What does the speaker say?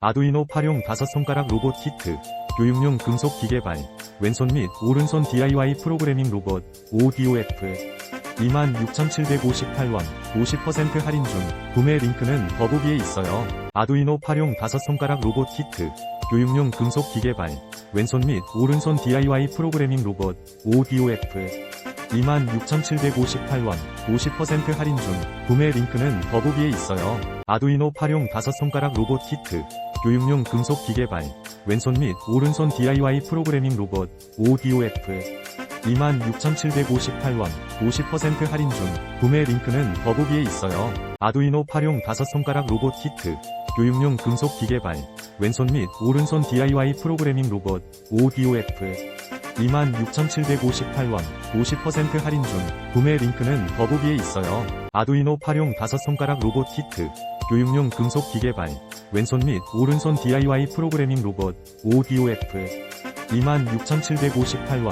아두이노 팔용 5손가락 로봇 키트, 교육용 금속 기계발, 왼손 및 오른손 DIY 프로그래밍 로봇, ODOF. 26,758원, 50% 할인 중, 구매 링크는 더보기에 있어요. 아두이노 팔용 5손가락 로봇 키트, 교육용 금속 기계발, 왼손 및 오른손 DIY 프로그래밍 로봇, ODOF. 26,758원, 50% 할인 중, 구매 링크는 더보기에 있어요. 아두이노 팔용 5손가락 로봇 키트, 교육용 금속 기계발, 왼손 및 오른손 DIY 프로그래밍 로봇, ODOF. 26,758원, 50% 할인 중, 구매 링크는 더보기에 있어요. 아두이노 팔용 5손가락 로봇 키트, 교육용 금속 기계발, 왼손 및 오른손 DIY 프로그래밍 로봇, ODOF. 26,758원, 50% 할인 중, 구매 링크는 더보기에 있어요. 아두이노 팔용 5손가락 로봇 키트, 교육용 금속 기계발, 왼손 및 오른손 DIY 프로그래밍 로봇, ODOF. 26,758원,